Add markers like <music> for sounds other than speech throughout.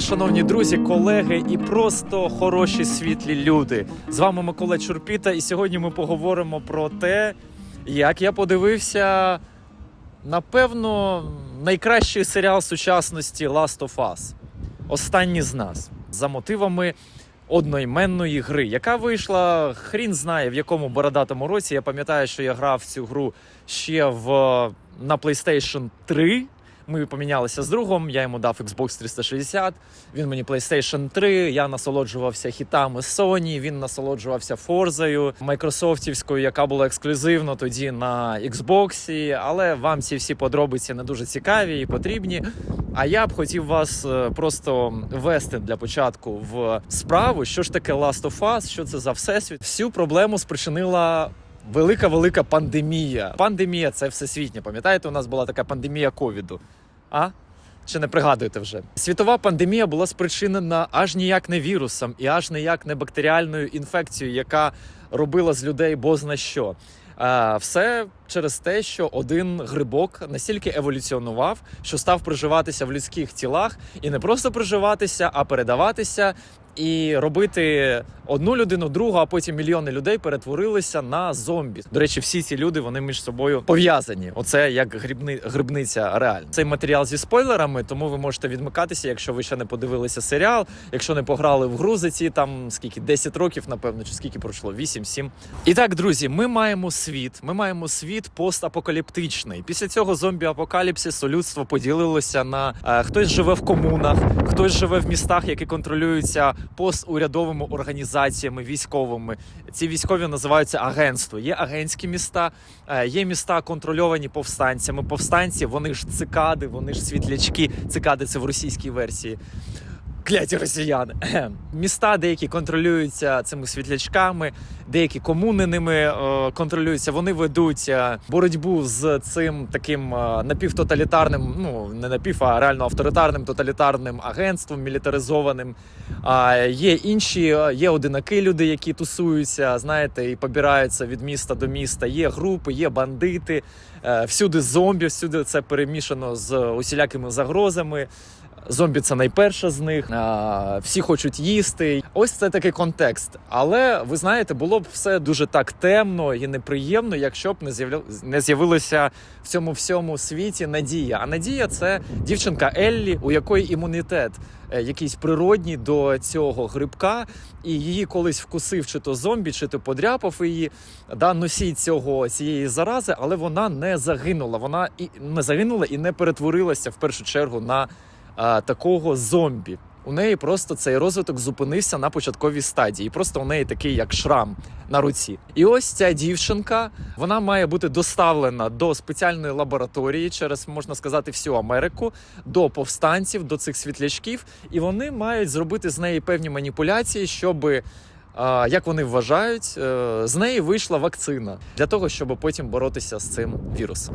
Вас, шановні друзі, колеги і просто хороші світлі люди. З вами Микола Чурпіта, і сьогодні ми поговоримо про те, як я подивився, напевно, найкращий серіал сучасності Last of Us. Останні з нас за мотивами одноіменної гри, яка вийшла хрін знає в якому бородатому році. Я пам'ятаю, що я грав цю гру ще в на PlayStation 3. Ми помінялися з другом, я йому дав Xbox 360, він мені PlayStation 3, я насолоджувався хітами Sony, він насолоджувався Форзою, майкрософтівською, яка була ексклюзивно тоді на Xbox, але вам ці всі подробиці не дуже цікаві і потрібні. А я б хотів вас е, просто ввести для початку в справу, що ж таке Last of Us, що це за всесвіт. Всю проблему спричинила велика велика пандемія. Пандемія це всесвітня. Пам'ятаєте, у нас була така пандемія ковіду. А? Чи не пригадуєте вже? Світова пандемія була спричинена аж ніяк не вірусом і аж ніяк не бактеріальною інфекцією, яка робила з людей бозна що. Все через те, що один грибок настільки еволюціонував, що став проживатися в людських тілах і не просто проживатися, а передаватися і робити одну людину, другу, а потім мільйони людей перетворилися на зомбі. До речі, всі ці люди вони між собою пов'язані. Оце як грибни, грибниця реально. Цей матеріал зі спойлерами, тому ви можете відмикатися, якщо ви ще не подивилися серіал, якщо не пограли в гру за ці там скільки 10 років, напевно, чи скільки пройшло? 8-7. І так, друзі, ми маємо світ. Ми маємо світ постапокаліптичний. Після цього зомбі-апокаліпсису людство поділилося на е, хтось живе в комунах, хтось живе в містах, які контролюються постурядовими організаціями військовими. Ці військові називаються агентство. Є агентські міста, е, є міста контрольовані повстанцями. Повстанці вони ж цикади, вони ж світлячки. Цикади це в російській версії. Кляті росіяни. Міста деякі контролюються цими світлячками, деякі комуни ними е, контролюються. Вони ведуть е, боротьбу з цим таким е, напівтоталітарним, ну не напів, а реально авторитарним тоталітарним агентством мілітаризованим. А є інші, є одинаки люди, які тусуються, знаєте, і побираються від міста до міста. Є групи, є бандити, всюди зомбі, всюди це перемішано з усілякими загрозами. Зомбі це найперша з них. Всі хочуть їсти. Ось це такий контекст. Але ви знаєте, було б все дуже так темно і неприємно, якщо б не з'явилося в цьому всьому світі надія. А надія це дівчинка Еллі, у якої імунітет е, якийсь природній до цього грибка, і її колись вкусив чи то зомбі, чи то подряпав її. Да, носій цього цієї зарази, але вона не загинула. Вона і не загинула і не перетворилася в першу чергу на а, такого зомбі. У неї просто цей розвиток зупинився на початковій стадії. І Просто у неї такий як шрам на руці. І ось ця дівчинка вона має бути доставлена до спеціальної лабораторії через можна сказати всю Америку, до повстанців, до цих світлячків, і вони мають зробити з неї певні маніпуляції, щоби. Як вони вважають, е, з неї вийшла вакцина для того, щоб потім боротися з цим вірусом.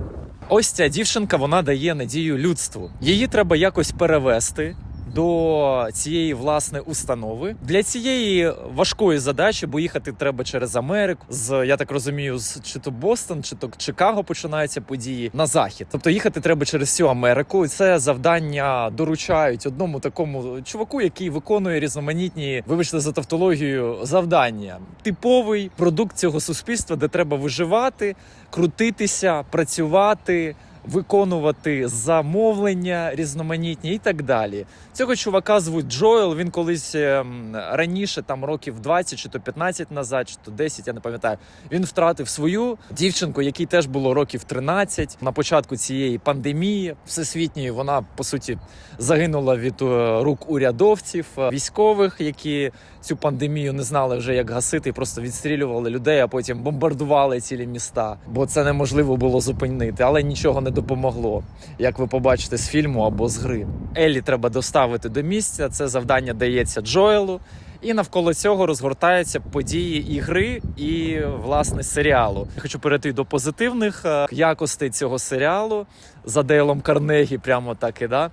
Ось ця дівчинка вона дає надію людству. Її треба якось перевести. До цієї власне установи для цієї важкої задачі, бо їхати треба через Америку, з я так розумію, з чи то Бостон, чи то Чикаго починаються події на захід. Тобто їхати треба через всю Америку. І це завдання доручають одному такому чуваку, який виконує різноманітні, вибачте за тавтологію, завдання. Типовий продукт цього суспільства, де треба виживати, крутитися, працювати. Виконувати замовлення різноманітні і так далі. Цього чувака звуть Джоел. Він колись ем, раніше, там років 20 чи то 15 назад, чи то 10, я не пам'ятаю. Він втратив свою дівчинку, якій теж було років 13 на початку цієї пандемії всесвітньої. Вона по суті загинула від е, рук урядовців, е, військових, які цю пандемію не знали вже як гасити, просто відстрілювали людей, а потім бомбардували цілі міста, бо це неможливо було зупинити, але нічого не допомогло, як ви побачите з фільму або з гри. Еллі треба доставити до місця. Це завдання дається Джоелу. І навколо цього розгортаються події ігри і власне серіалу. Я хочу перейти до позитивних е, якостей цього серіалу за Дейлом Карнегі, прямо так і да.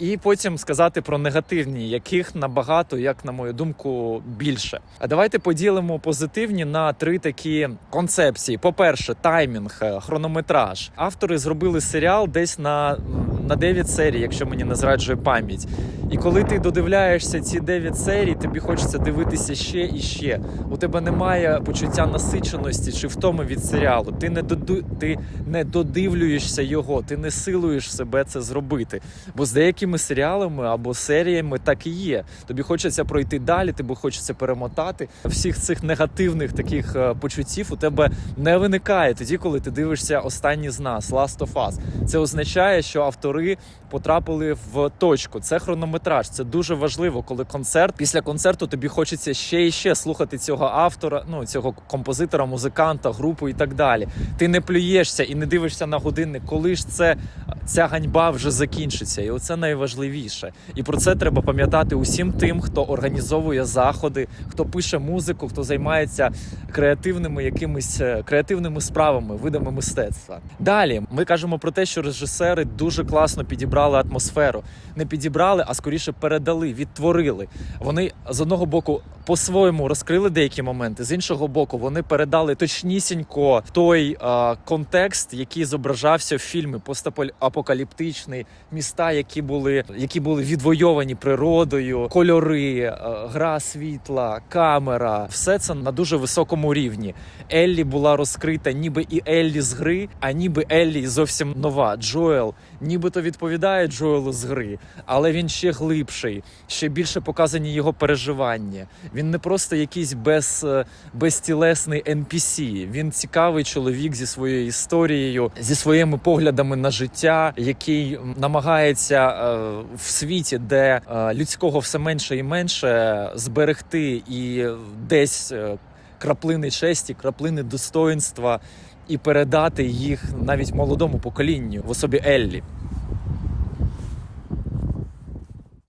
І потім сказати про негативні, яких набагато, як на мою думку, більше. А давайте поділимо позитивні на три такі концепції: по-перше, таймінг, е, хронометраж. Автори зробили серіал десь на на 9 серій, якщо мені не зраджує пам'ять. І коли ти додивляєшся ці 9 серій, тобі хочеться дивитися ще і ще. У тебе немає почуття насиченості чи втоми від серіалу. Ти не доду... ти не додивлюєшся його, ти не силуєш себе це зробити. Бо з деякими серіалами або серіями так і є. Тобі хочеться пройти далі, тобі хочеться перемотати. Всіх цих негативних таких е, почуттів у тебе не виникає тоді, коли ти дивишся останні з нас Last of Us. Це означає, що автори потрапили в точку. Це хронометраж. Це дуже важливо, коли концерт після концерту тобі хочеться ще і ще слухати цього автора, ну цього композитора, музиканта, групу і так далі. Ти не плюєшся і не дивишся на годинник, коли ж це ця ганьба вже закінчиться. І оце найважливіше. І про це треба пам'ятати усім тим, хто організовує заходи, хто пише музику, хто займається креативними якимись е, креативними справами, видами мистецтва. Далі ми кажемо про те, що режисери дуже класно підібрали атмосферу. Не підібрали, а скоріше передали, відтворили. Вони з одного боку по-своєму розкрили деякі моменти, з іншого боку, вони передали точнісінько той е, контекст, який зображався в фільмі постапокаліптичний, міста, які були, які були відвойовані природою, кольори, е, гра світла, камера, все це на дуже високому рівні. Еллі була розкрита, ніби і Еллі з гри, а ніби Еллі зовсім нова. Джоел нібито відповідає Джоелу з гри, але він ще глибший, ще більше показані його переживання. Він не просто якийсь без, е, безтілесний NPC. Він цікавий чоловік зі своєю історією, зі своїми поглядами на життя, який намагається е, в світі, де е, людського все менше і менше, зберегти і десь е, краплини честі, краплини достоинства і передати їх навіть молодому поколінню в особі Еллі.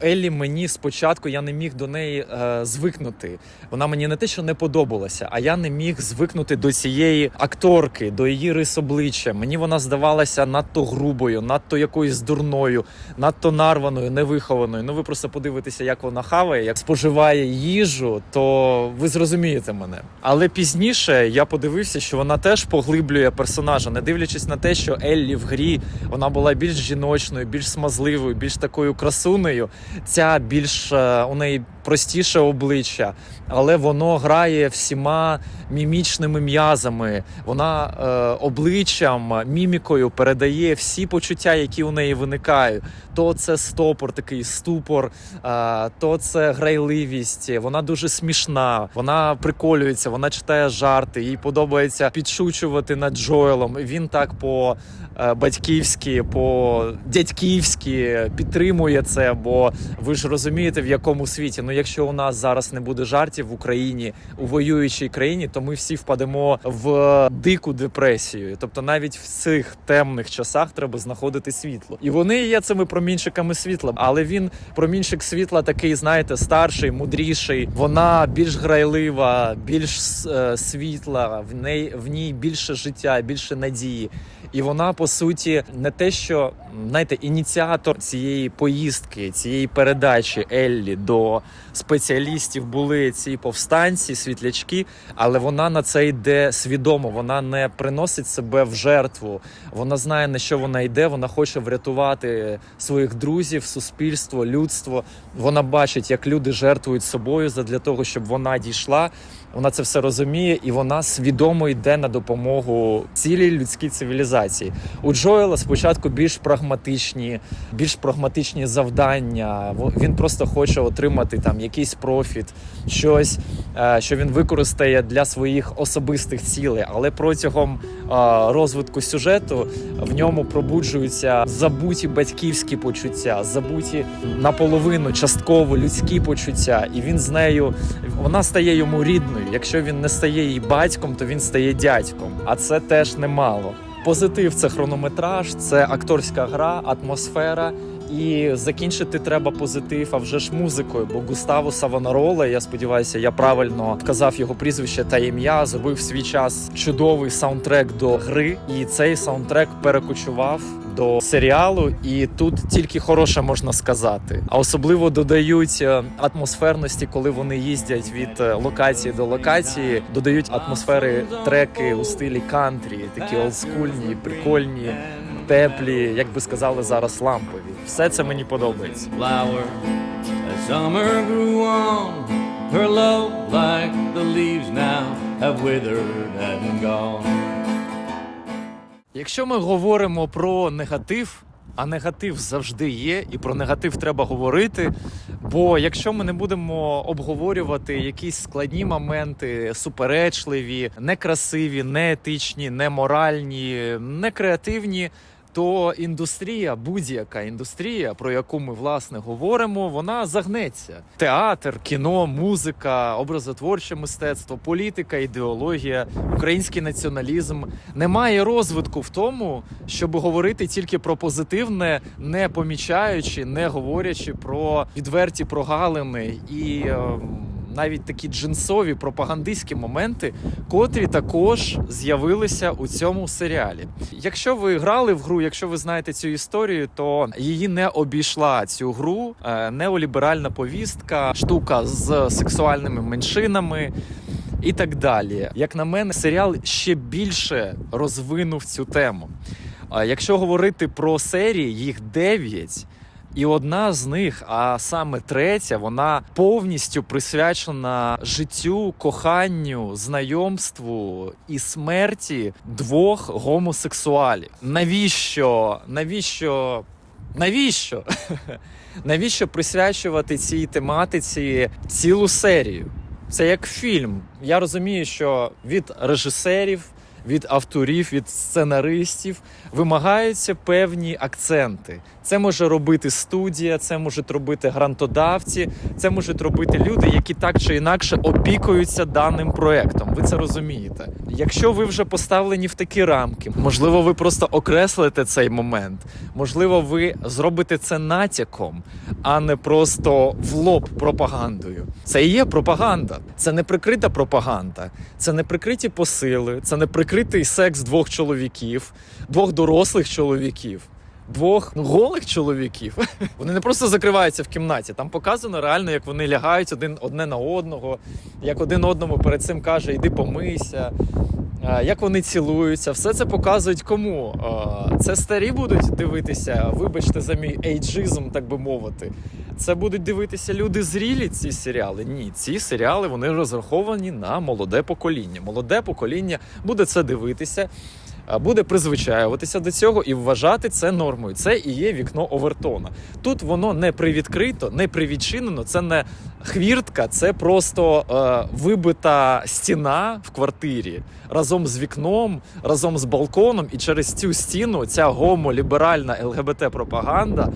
Еллі мені спочатку я не міг до неї е, звикнути. Вона мені не те, що не подобалася, а я не міг звикнути до цієї акторки, до її рис обличчя. Мені вона здавалася надто грубою, надто якоюсь дурною, надто нарваною, невихованою. Ну ви просто подивитеся, як вона хаває, як споживає їжу, то ви зрозумієте мене. Але пізніше я подивився, що вона теж поглиблює персонажа, не дивлячись на те, що Еллі в грі вона була більш жіночною, більш смазливою, більш такою красунею. Ця більш е, у неї простіше обличчя, але воно грає всіма мімічними м'язами. Вона е, обличчям, мімікою передає всі почуття, які у неї виникають. То це стопор, такий ступор, е, то це грайливість. Вона дуже смішна, вона приколюється, вона читає жарти. Їй подобається підшучувати над Джоелом. Він так по е, батьківськи, по дядьківськи підтримує це. Бо ви ж розумієте, в якому світі. Ну, якщо у нас зараз не буде жартів в Україні у воюючій країні, то ми всі впадемо в дику депресію. Тобто, навіть в цих темних часах треба знаходити світло. І вони є цими промінчиками світла. Але він промінчик світла такий, знаєте, старший, мудріший. Вона більш грайлива, більш е, світла. В неї в ній більше життя, більше надії. І вона по суті не те, що знаєте, ініціатор цієї поїздки, цієї передачі Еллі до спеціалістів були ці повстанці, світлячки, але вона на це йде свідомо. Вона не приносить себе в жертву. Вона знає на що вона йде. Вона хоче врятувати своїх друзів, суспільство, людство. Вона бачить, як люди жертвують собою задля того, щоб вона дійшла. Вона це все розуміє, і вона свідомо йде на допомогу цілій людській цивілізації. У Джоела спочатку більш прагматичні, більш прагматичні завдання. Він просто хоче отримати там якийсь профіт, щось, е, що він використає для своїх особистих цілей. Але протягом е, розвитку сюжету в ньому пробуджуються забуті батьківські почуття, забуті наполовину частково людські почуття, і він з нею вона стає йому рідною. Якщо він не стає її батьком, то він стає дядьком. А це теж немало. Позитив це хронометраж, це акторська гра, атмосфера. І закінчити треба позитив, а вже ж музикою. Бо Густаво Савонарола, я сподіваюся, я правильно вказав його прізвище та ім'я. Зробив свій час чудовий саундтрек до гри, і цей саундтрек перекочував до серіалу, і тут тільки хороше можна сказати. А особливо додають е, атмосферності, коли вони їздять від е, локації до локації, додають атмосфери треки у стилі кантрі, такі олдскульні, прикольні. теплі, як би сказали зараз, лампові. Все це мені подобається. flower. As summer grew on, her love, like the leaves now, have withered and gone. Якщо ми говоримо про негатив, а негатив завжди є, і про негатив треба говорити. Бо якщо ми не будемо обговорювати якісь складні моменти, суперечливі, некрасиві, неетичні, неморальні, некреативні. То індустрія, будь-яка індустрія, про яку ми власне говоримо, вона загнеться. Театр, кіно, музика, образотворче мистецтво, політика, ідеологія, український націоналізм немає розвитку в тому, щоб говорити тільки про позитивне, не помічаючи, не говорячи про відверті прогалини і. Навіть такі джинсові пропагандистські моменти, котрі також з'явилися у цьому серіалі. Якщо ви грали в гру, якщо ви знаєте цю історію, то її не обійшла цю гру е, неоліберальна повістка, штука з сексуальними меншинами. І так далі, як на мене, серіал ще більше розвинув цю тему. Якщо говорити про серії, їх дев'ять, і одна з них, а саме третя, вона повністю присвячена життю, коханню, знайомству і смерті двох гомосексуалів. Навіщо? Навіщо? Навіщо? <laughs> Навіщо присвячувати цій тематиці цілу серію? Це як фільм. Я розумію, що від режисерів, від авторів, від сценаристів вимагаються певні акценти. Це може робити студія, це можуть робити грантодавці, це можуть робити люди, які так чи інакше опікуються даним проектом. Ви це розумієте. Якщо ви вже поставлені в такі рамки, можливо, ви просто окреслите цей момент, можливо, ви зробите це натяком, а не просто в лоб пропагандою. Це і є пропаганда. Це не прикрита пропаганда, це не прикриті посили, це не прикритий секс двох чоловіків, двох дорослих чоловіків. Двох голих чоловіків. <laughs> Вони не просто закриваються в кімнаті. Там показано реально, як вони лягають один одне на одного, як один одному перед цим каже: Іди помийся. Як вони цілуються, все це показують кому. Це старі будуть дивитися, вибачте за мій ейджизм, так би мовити. Це будуть дивитися люди зрілі ці серіали. Ні, ці серіали вони розраховані на молоде покоління. Молоде покоління буде це дивитися, буде призвичаюватися до цього і вважати це нормою. Це і є вікно Овертона. Тут воно не привідкрито, не привідчинено. Це не хвіртка, це просто е, вибита стіна в квартирі разом з вікном, разом з балконом, і через цю стіну ця гомоліберальна ЛГБТ-пропаганда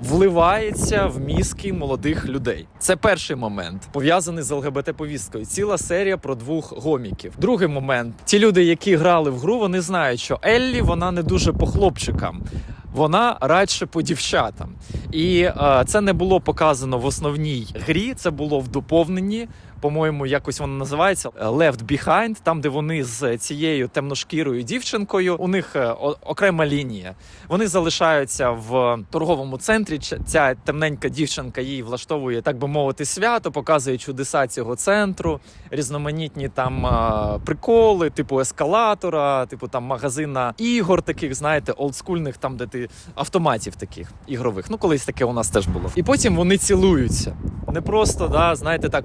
вливається в мізки молодих людей. Це перший момент, пов'язаний з ЛГБТ-повісткою. Ціла серія про двох гоміків. Другий момент: ті люди, які грали в гру, вони знають, що Еллі вона не дуже по хлопчикам. Вона радше по дівчатам, і е, це не було показано в основній грі. Це було в доповненні. По-моєму, якось воно називається Left Behind, там де вони з цією темношкірою дівчинкою. У них е, окрема лінія. Вони залишаються в торговому центрі. Ця темненька дівчинка їй влаштовує, так би мовити, свято, показує чудеса цього центру, різноманітні там приколи, типу ескалатора, типу там магазина ігор, таких, знаєте, олдскульних, там де ти автоматів таких ігрових. Ну, колись таке у нас теж було. І потім вони цілуються. Не просто, да, знаєте, так,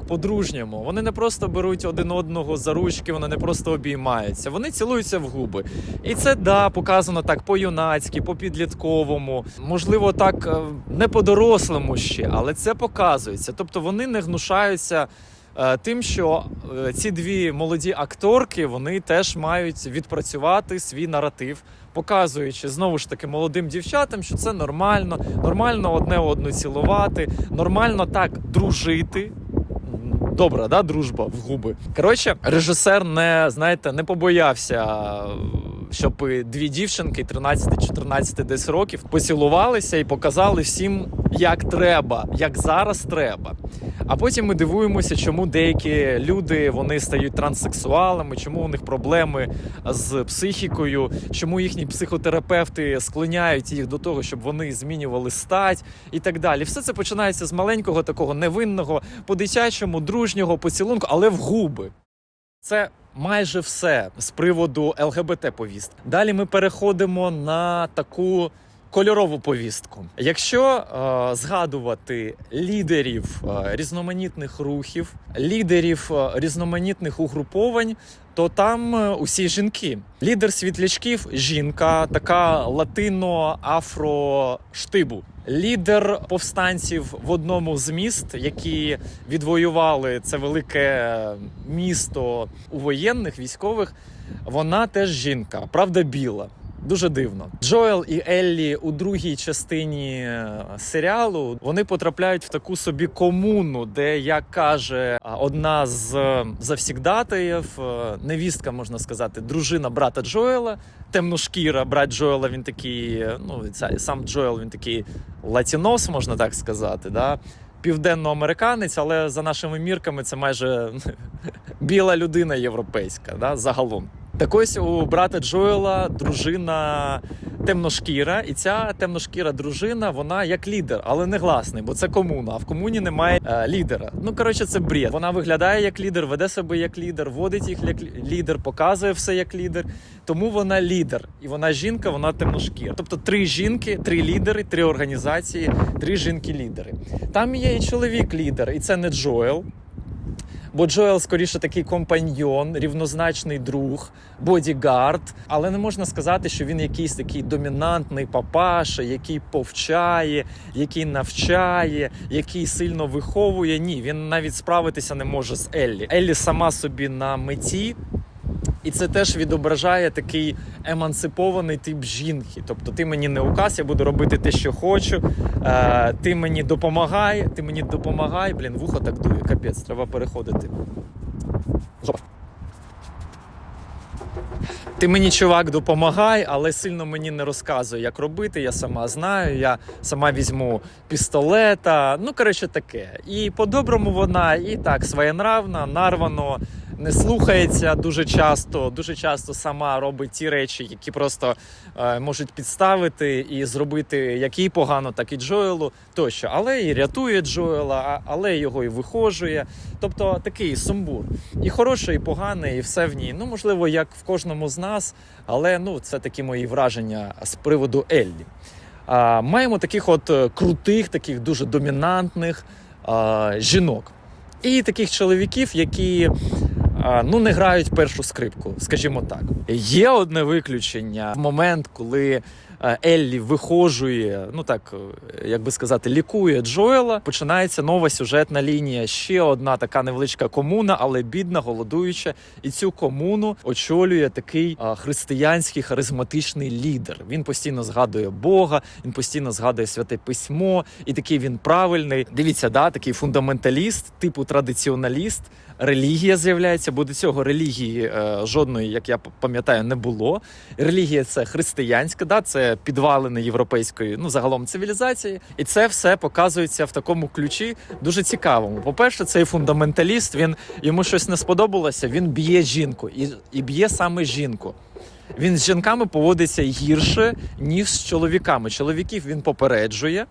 по-дружньому. Вони не просто беруть один одного за ручки, вони не просто обіймаються. Вони цілуються в губи. І це да, показано так по-юнацьки, по-підлітковому. Можливо, так е, не по-дорослому ще, але це показується. Тобто вони не гнушаються. е, Тим, що е, ці дві молоді акторки вони теж мають відпрацювати свій наратив, показуючи знову ж таки молодим дівчатам, що це нормально, нормально одне одну цілувати, нормально так дружити. Добра, да, дружба в губи. Коротше, режисер не знаєте, не побоявся, щоб дві дівчинки 13-14 десь років поцілувалися і показали всім, як треба, як зараз треба. А потім ми дивуємося, чому деякі люди вони стають транссексуалами, чому у них проблеми з психікою, чому їхні психотерапевти склоняють їх до того, щоб вони змінювали стать і так далі. Все це починається з маленького такого невинного, по-дитячому, дружнього поцілунку, але в губи. Це майже все з приводу ЛГБТ повістки. Далі ми переходимо на таку. Кольорову повістку. Якщо е, згадувати лідерів е, різноманітних рухів, лідерів е, різноманітних угруповань, то там е, усі жінки. Лідер світлячків жінка, така латино-афро штибу. Лідер повстанців в одному з міст, які відвоювали це велике місто у воєнних військових, вона теж жінка, правда, біла. Дуже дивно. Джоел і Еллі у другій частині е, серіалу вони потрапляють в таку собі комуну, де, як каже одна з е, завсігдатаїв, е, невістка, можна сказати, дружина брата Джоела, темношкіра, брат Джоела, він такий, е, ну ця- сам Джоел, він такий латінос, можна так сказати. Да? Південноамериканець, але за нашими мірками це майже <laughs> біла людина європейська, да? загалом. Так ось у брата Джоела дружина темношкіра, і ця темношкіра дружина, вона як лідер, але не гласний, бо це комуна. А в комуні немає е, лідера. Ну коротше, це бред. Вона виглядає як лідер, веде себе як лідер, водить їх як лідер, показує все як лідер. Тому вона лідер, і вона жінка, вона темношкіра. Тобто три жінки, три лідери, три організації, три жінки-лідери. Там є і чоловік-лідер, і це не Джоел. Бо Джоел скоріше такий компаньйон, рівнозначний друг, бодігард. Але не можна сказати, що він якийсь такий домінантний папаша, який повчає, який навчає, який сильно виховує. Ні, він навіть справитися не може з Еллі. Еллі сама собі на меті. І це теж відображає такий емансипований тип жінки. Тобто, ти мені не указ, я буду робити те, що хочу. Е, ти мені допомагай, ти мені допомагай. Блін, вухо так дує, капець, треба переходити. Ти мені, чувак, допомагай, але сильно мені не розказуй, як робити. Я сама знаю, я сама візьму пістолета. Ну, коротше, таке. І по-доброму вона і так своєнравна, нарвано, не слухається дуже часто. Дуже часто сама робить ті речі, які просто е, можуть підставити і зробити як їй погано, так і Джоелу тощо. Але і рятує Джоела, але його і вихожує. Тобто такий сумбур. І хороше, і погане, і все в ній. Ну, можливо, як в кожному з нас, але ну, це такі мої враження з приводу Еллі. А, маємо таких от е, крутих, таких дуже домінантних а, жінок. І таких чоловіків, які ну, не грають першу скрипку, скажімо так. Є одне виключення в момент, коли Еллі вихожує, ну так е, як би сказати, лікує Джоела. Починається нова сюжетна лінія. Ще одна така невеличка комуна, але бідна, голодуюча. І цю комуну очолює такий християнський харизматичний лідер. Він постійно згадує Бога, він постійно згадує святе письмо, і такий він правильний. Дивіться, да, такий фундаменталіст, типу традиціоналіст. Релігія з'являється, бо до цього релігії е, жодної, як я пам'ятаю, не було. Релігія це християнська, да, це підвалини європейської, ну загалом цивілізації, і це все показується в такому ключі дуже цікавому. По-перше, цей фундаменталіст він йому щось не сподобалося. Він б'є жінку і, і б'є саме жінку. Він з жінками поводиться гірше, ніж з чоловіками. Чоловіків він попереджує,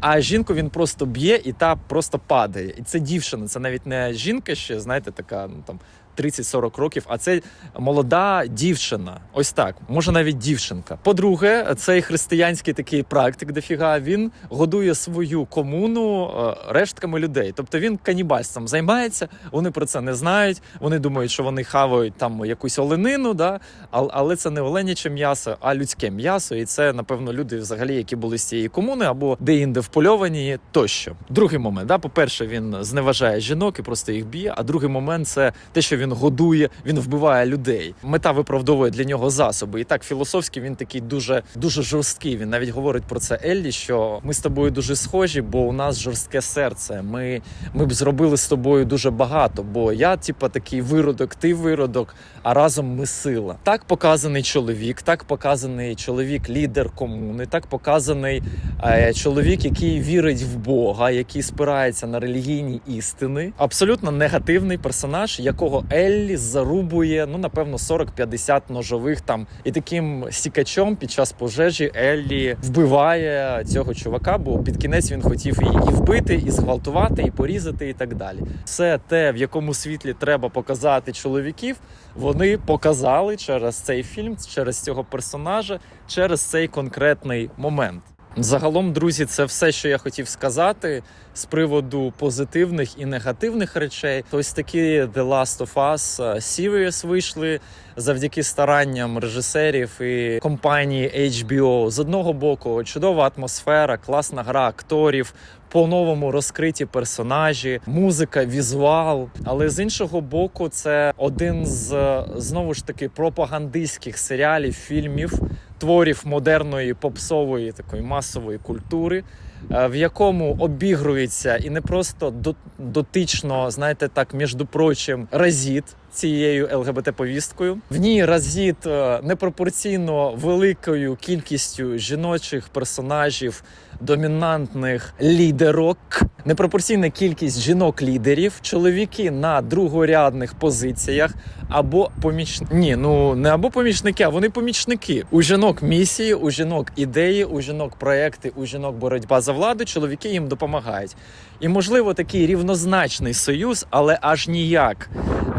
а жінку він просто б'є і та просто падає. І це дівчина, це навіть не жінка ще, знаєте, така ну там 30-40 років, а це молода дівчина. Ось так, може навіть дівчинка. По-друге, цей християнський такий практик дофіга, він годує свою комуну е, рештками людей. Тобто він канібальством займається, вони про це не знають. Вони думають, що вони хавають там якусь оленину, да? але це не оленяче м'ясо, а людське м'ясо. І це, напевно, люди взагалі, які були з цієї комуни або де-інде впольовані тощо. Другий момент, да, по-перше, він зневажає жінок і просто їх б'є. А другий момент це те, що він годує, він вбиває людей. Мета виправдовує для нього засоби. І так філософськи він такий дуже дуже жорсткий. Він навіть говорить про це Еллі, що ми з тобою дуже схожі, бо у нас жорстке серце. Ми, ми б зробили з тобою дуже багато. Бо я, типа, такий виродок, ти виродок, а разом ми сила. Так показаний чоловік, так показаний чоловік, лідер комуни, так показаний е, чоловік, який вірить в Бога, який спирається на релігійні істини. Абсолютно негативний персонаж, якого Еллі зарубує, ну напевно, 40-50 ножових там. І таким сікачом під час пожежі Еллі вбиває цього чувака, бо під кінець він хотів її і вбити, і зґвалтувати, і порізати, і так далі. Все те, в якому світлі треба показати чоловіків, вони показали через цей фільм, через цього персонажа, через цей конкретний момент. Загалом, друзі, це все, що я хотів сказати з приводу позитивних і негативних речей. Ось такі The Last of Us е, Series вийшли завдяки старанням режисерів і компанії HBO. З одного боку, чудова атмосфера, класна гра акторів. По-новому розкриті персонажі, музика, візуал. Але з іншого боку, це один з знову ж таки пропагандистських серіалів, фільмів, творів модерної попсової такої масової культури, е, в якому обігрується і не просто дотично, знаєте, так, між прочим, разіт цією ЛГБТ-повісткою. В ній разіт е, непропорційно великою кількістю жіночих персонажів, домінантних лідерок, непропорційна кількість жінок-лідерів, чоловіки на другорядних позиціях або поміч... Ні, ну не або помічники, а вони помічники. У жінок місії, у жінок ідеї, у жінок проекти, у жінок боротьба за владу. Чоловіки їм допомагають. І можливо такий рівнозначний союз, але аж ніяк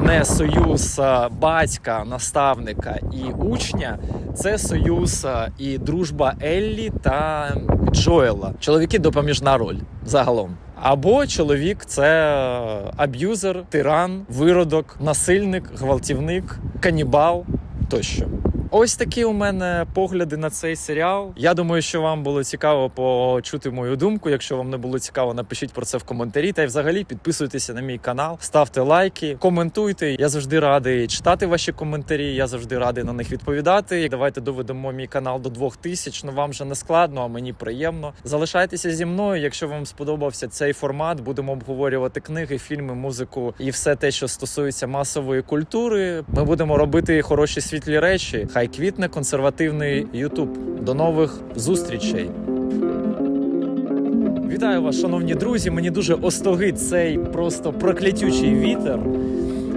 не союз батька, наставника і учня. Це союз і дружба Еллі та Джоела. Чоловіки допоміжна роль загалом. Або чоловік це е, аб'юзер, тиран, виродок, насильник, гвалтівник, канібал тощо. Ось такі у мене погляди на цей серіал. Я думаю, що вам було цікаво почути мою думку. Якщо вам не було цікаво, напишіть про це в коментарі. Та й взагалі підписуйтеся на мій канал, ставте лайки, коментуйте. Я завжди радий читати ваші коментарі. Я завжди радий на них відповідати. Давайте доведемо мій канал до 2000. Ну вам же не складно, а мені приємно. Залишайтеся зі мною. Якщо вам сподобався цей формат, будемо обговорювати книги, фільми, музику і все те, що стосується масової культури. Ми будемо робити хороші світлі речі. Хай квітне консервативний Ютуб. До нових зустрічей. Вітаю вас, шановні друзі. Мені дуже остогид цей просто проклятючий вітер.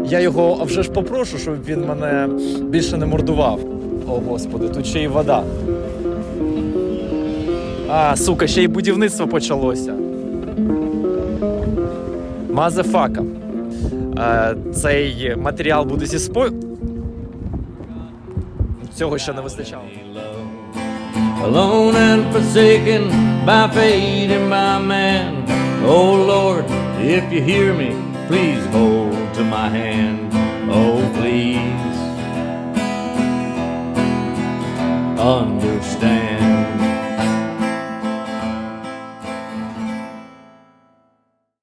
Я його вже ж попрошу, щоб він мене більше не мордував. О, господи, тут ще й вода. А, сука, ще й будівництво почалося. Мазефака. Е, цей матеріал буде зі спой... Цього ще не вистачало. Alone and forsaken by fate and by man. Oh Lord, if you hear me, please hold to my hand. Oh, please understand.